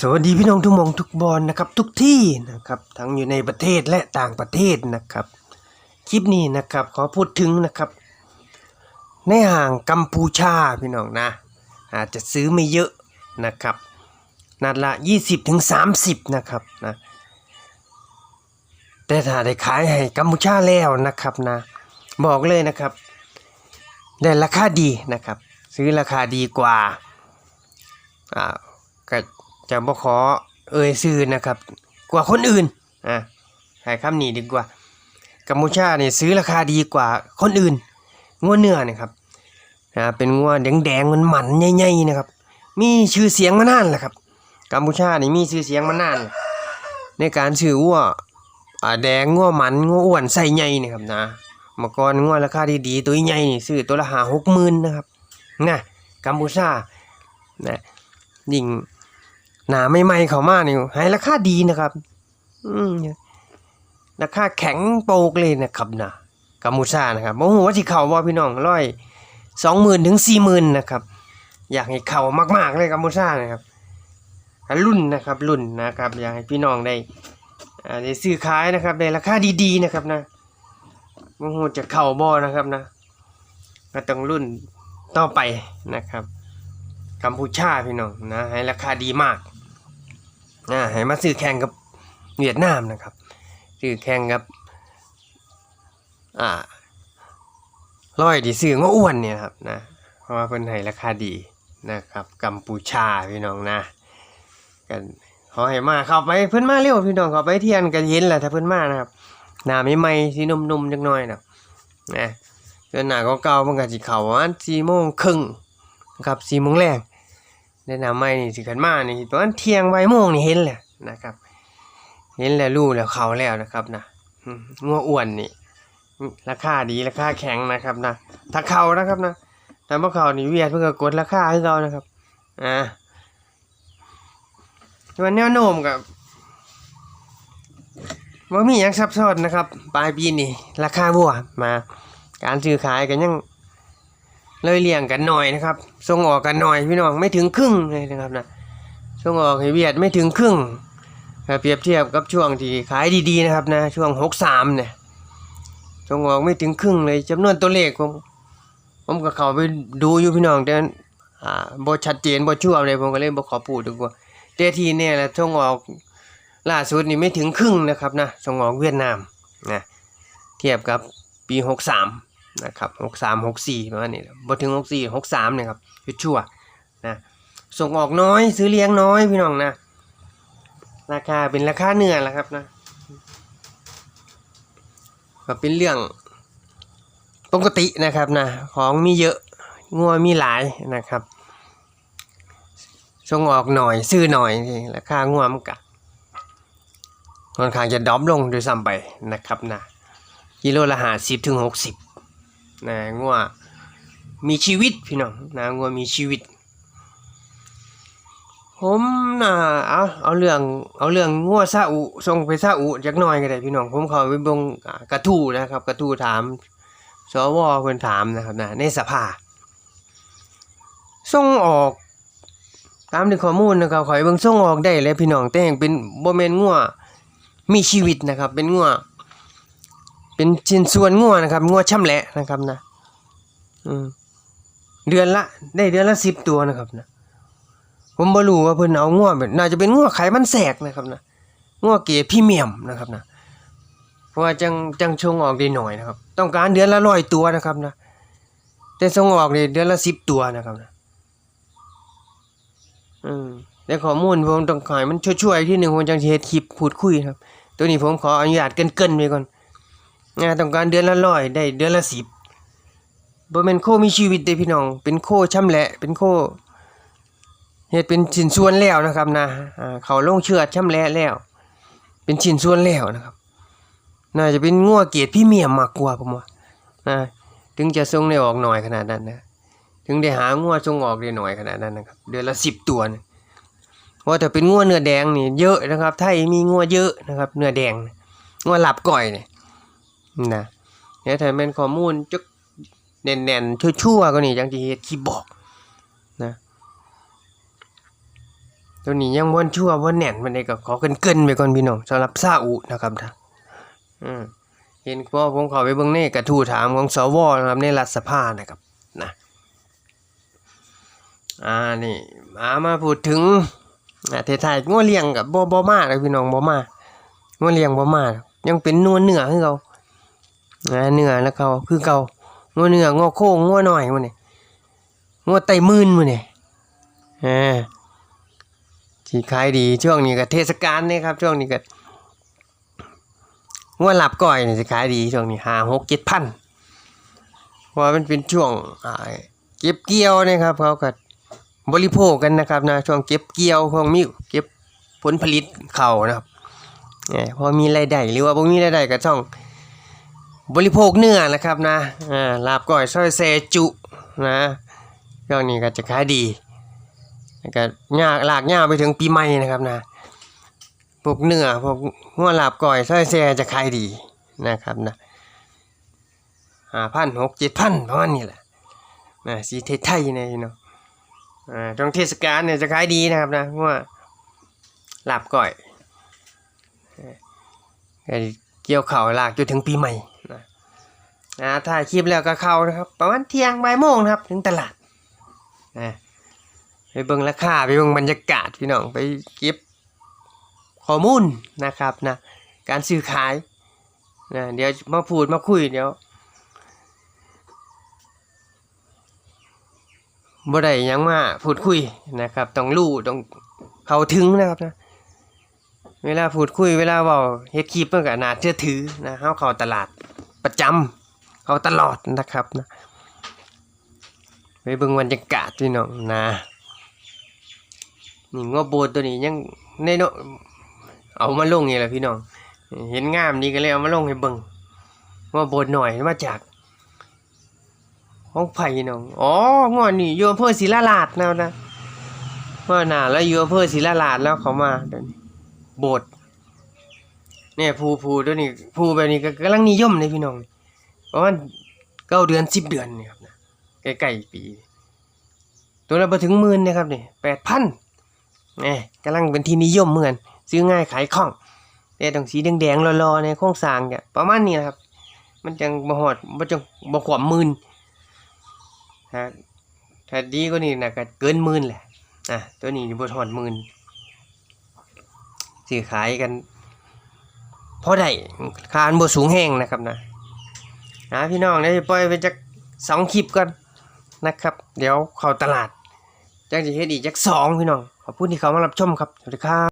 สวัสดีพี่น้องทุกมองทุกบอลนะครับทุกที่นะครับทั้งอยู่ในประเทศและต่างประเทศนะครับคลิปนี้นะครับขอพูดถึงนะครับ ในห่างกัมพูชาพี่น้องนะอาจจะซื้อไม่เยอะนะครับนัดละ 20ถึง30นะครับนะแต่ถ้าได้ขายให้กัมพูชาแล้วนะครับนะบอกเลยนะครับ ได้ราคาดีนะครับ ซื้อราคาดีกว่าอ่าก็ จะบ่ขอเอ่ยชื่อนะครับ กว่าคนอื่นอะใช้คำนี้ดีกว่า กัมพูชาเนี่ยซื้อราคาดีกว่าคนอื่นงัวเนื้อนะครับอ่าเป็นงัวแดงๆมันหมันใหญ่ๆนะครับ มีชื่อเสียงมานานแหละครับ กัมพูชานี่มีชื่อเสียงมานาน ในการซื้อวัวแดงงัวหมันงัวอ้วนใส่ใหญ่นี่ครับนะมื่อก่อนงัวราคาดีๆตัวใหญ่นี่ซื้อตัวละหาหกหมื่นนะครับนะกัมพูชานะยิ่ง หนาไม่ไม่เขามากนี่ให้ราคาดีนะครับ อืมราคาแข็งโปกเลยนะครับนะกัมพูชานะครับโอ้โหว่าที่เขาว่าพี่น้องร้อยสองหมื่นถึงสี่หมื่นนะครับ อยากให้เขามาก ๆ เลยกัมพูชานะครับรุ่นนะครับรุ่นนะครับ อยากให้พี่น้องได้ได้ซื้อขายนะครับในราคาดีๆนะครับนะโอ้โหจะเข่าบ่อนะครับนะก็ต้องรุ่นต่อไปนะครับ กัมพูชาพี่น้องนะให้ราคาดีมาก นะให้มาซื้อแข่งกับเวียดนามนะครับซื้อแข่งกับ อ่าร้อยที่ซื้อง้ออ้วนเนี่ยครับนะเพราะว่าเพิ่นให้ราคาดีนะครับกัมพูชาพี่น้องนะกันขอให้มาเข้าไปเพิ่นมาเร็วพี่น้องเข้าไปเทียนกันเย็นแหละถ้าเพิ่นมานะครับหน้าไม่ไหม่สีนุ่มๆจักหน่อยนะนะเดือนหน้าเก่าๆมันก็สิเข้าประมาณ4โมงครึ่งครับสี่โมงแรก ได้นำไม่นี่สิขันมานี่ตอนเที่ยงใบโมงนี่เห็นแหละนะครับ เห็นแล้วรู้แล้วเขาแล้วนะครับนะงัวอ้วนนี่ราคาดีราคาแข็งนะครับนะถ้าเขานะครับนะแต่พวกเขานี่เวียดเพื่อกดราคาให้เรานะครับอ่าวันแนวโน้มกับว่ามีอย่างซับซ้อนนะครับ ปลายปีนี่ราคาบัวมา การซื้อขายกันยัง เลยเลี่ยงกันหน่อยนะครับส่งออกกันหน่อยพี่น้องไม่ถึงครึ่งเลยนะครับนะส่งออกให้เวียดไม่ถึงครึ่งเปรียบเทียบกับช่วงที่ขายดีๆนะครับนะช่วงหกสามเนี่ยส่งออกไม่ถึงครึ่งเลยจำนวนตัวเลขผมผมก็เข้าไปดูอยู่พี่น้องแต่อ่าบ่ชัดเจนบ่ชัวร์เลยผมก็เลยบ่ขอพูดดีกว่าแต่ทีเนี่ยแหละส่งออกล่าสุดนี่ไม่ถึงครึ่งนะครับนะส่งออกเวียดนามนะเทียบกับปีหกสาม นะครับหกสามหกสี่ประมาณนี้บ่ถึงหกสี่หกสามเนี่ยครับชั่วๆนะส่งออกน้อยซื้อเลี้ยงน้อยพี่น้องนะ ราคาเป็นราคาเนื้อแหละครับนะก็เป็นเรื่องปกตินะครับนะของมีเยอะงัวมีหลายนะครับส่งออกหน่อยซื้อหน่อยราคางัวมันก็ค่อนข้างจะดรอปลงโดวยซ้ำไปนะครับนะกิโลละห้าสิบถึงหกสิบ นะงัวมีชีวิตพี่น้องนะงัวมีชีวิต ผมนะเอาเอาเรื่องเอาเรื่องงัวซาอุส่งไปซาอุจักหน่อยก็ได้พี่น้องผมขาไปบงกระทู้นะครับ กระทู้ถามสวเพิ่นถามนะครับนะในสภาส่งออกตามที่ข้อมูลนะครับขอยเบิ่งส่งออกได้เลยพี่น้องแต่ยังเป็นบ่แม่นงัวมีชีวิตนะครับ เป็นงัว เป็นชิ้นส่วนงัวนะครับงัวช่ำแหละนะครับนะอืมเดือนละ ได้เดือนละสิบตัวนะครับนะผมบรู้ว่าเพิ่นเอางัวแบบน่าจะเป็นงัวไขมันแสกนะครับนะงัวเกรดพรีเมียมนะครับนะเพราะว่าจังจังชงออกได้หน่อยนะครับ ต้องการเดือนละร้อยตัวนะครับนะแต่ส่งออกได้เดือนละสิบตัวนะครับนะอืมแต่ข้อมูลผมต้องขายมันช่วยๆที่หนึ่งผมจังเฮ็ดคลิปพูดคุยครับ ตัวนี้ผมขออนุญาตเกินๆไว้ก่อน งานต้องการเดือนละร้อยได้เดือนละสิบบ่แม่นโคมีชีวิตเด้พี่น้อง เป็นโคช่ำแหละ เป็นโคเฮ็ดเป็นชิ้นส่วนแล้วนะครับนะเขาลงเชือดช่ำแหละแล้ว เป็นชิ้นส่วนแล้วนะครับ น่าจะเป็นงัวเกียรดพรี่เมียมากกว่าผมว่านะถึงจะส่งได้ออกหน่อยขนาดนั้นนะถึงได้หางัวส่งออกได้หน่อยขนาดนั้นนะครับเดือนละสิบตัวนะว่าแต่เป็นงัวเนื้อแดงนี่เยอะนะครับไทยมีงัวเยอะนะครับ เนื้อแดงงัวหลับก่อยเนี่ย นะเดี๋ยถ้าเป็นข้อมูลจักแน่นๆชั่วๆก็นี่จังสิเฮ็ดคลิปบอกนะตัวนี้ยังบ่ชั่วบ่แน่นมันได้ก็ขอเกินๆไปก่อนพี่น้องสำหรับซาอุนะครับท่านอืมเห็นพ่อผมข้าไปเบิ่งในกระทู้ถามของสวนะครับในรัฐสภานะครับนะอ่านี่มามาพูดถึงอ่าเทไทยงัวเลี้ยงกับบ่บ่มาเลยพี่น้องบ่มางัวเลี้ยงบ่มายังเป็นนวลเหนือคือเก่าอ่า เนื้อแล้วเขาคือเกางัวเนื้องัวโค้งงัวน้อยมื้อนี่งัวไตมื่นมื้อนี่อ่าที่ขายดีช่วงนี้ก็เทศกาลนี่ครับ ช่วงนี้ก็งวดหลับก่อยนี่สิขายดีช่วงนี้ห้าหกเจ็ดพันพราะว่ามันเป็นช่วงเก็บเกี่ยวนะครับเขาก็บริโภคกันนะครับนะช่วงเก็บเกี่ยวช่วงมีเก็บผลผลิตเขานะครับเนี่ยพอมีรายได้หรือว่าบ่มีรายได้ก็ต้อง บริโภคเนื้อนะครับนะอ่าลาบก่อยซอยเซจุนะช่วงนี้ก็จะขายดีแล้วก็ยากลากยาวไปถึงปีใหม่นะครับนะพวกเนื้อพวกหัวลาบก่อยซอยแซ่จะขายดีนะครับนะห้าพันหกเจ็ดพันประมาณนี้แหละนะสีไทยๆเนี่ยพี่น้องอ่าช่วงเทศกาลเนี่ยจะขายดีนะครับนะหัวลาบก่อยเกี่ยวเข่าวลากจนถึงปีใหม่ นะถ่ายคลิปแล้วก็เข้านะครับ ประมาณเที่ยงบ่ายโมงนะครับ ถึงตลาดนะไปเบิ่งราคาไปเบิ่งบรรยากาศพี่น้องไปเก็บข้อมูลนะครับนะการซื้อขายนะเดี๋ยวมาพูดมาคุยเดี๋ยวบ่ได้ยังมาพูดคุยนะครับ ต้องรู้ต้องเข้าถึงนะครับนะเวลาพูดคุยเวลาเว้าเฮ็ดคลิปมันก็น่าเชื่อถือนะเฮาเข้าตลาดประจำ เขาตลอดนะครับนะไปเบิ่งบรรยากาศพี่น้องนะนี่งัวโบดตัวนี้ยังในเนาะเอามาลงนี่แหละพี่น้อง เห็นงามนี่ก็เลยเอามาลงให้เบิ่งงัวโบดหน่อยมาจากของไผ่น้อง อ๋องวนี่อยู่อำเภอศรีราลาดแล้วนะว่าน่ะแล้วอยู่อำเภอศรีราลาดแล้วเขามาเดี๋ยวนี้โบดเนี่ยภูภูตัวนี้ภูแบบนี้ก็กำลังนิยมเลยพี่น้อง ประมาณเก้าเดือนสิบเดือนเนี่ยครับนะใกล้ๆปี ตัวละไปถึงหมื่นนะครับนี่แปดพันนี่กำลังเป็นที่นิยมเหมือน ซื้อง่ายขายคล่อง แต่ต้องสีแดงๆรอๆในโครงสร้างเนี่ยประมาณนี้นะครับ มันจังบ่หอดบ่จังบ่ขวามหมื่นฮะถ้าดีกว่านี้นะก็เกินหมื่นแหละอะตัวนี้บ่หอดหมื่นซื้อขายกันพอได้คานบ่สูงแห้งนะครับนะ นะพี่น้องเดี๋ยวจะปล่อยไปจักสองคลิปก่อนนะครับ เดี๋ยวเข้าตลาดจังจะเฮ็ดอีกจักสองพี่น้องขอบคุณที่เขามารับชมครับสวัสดีครับ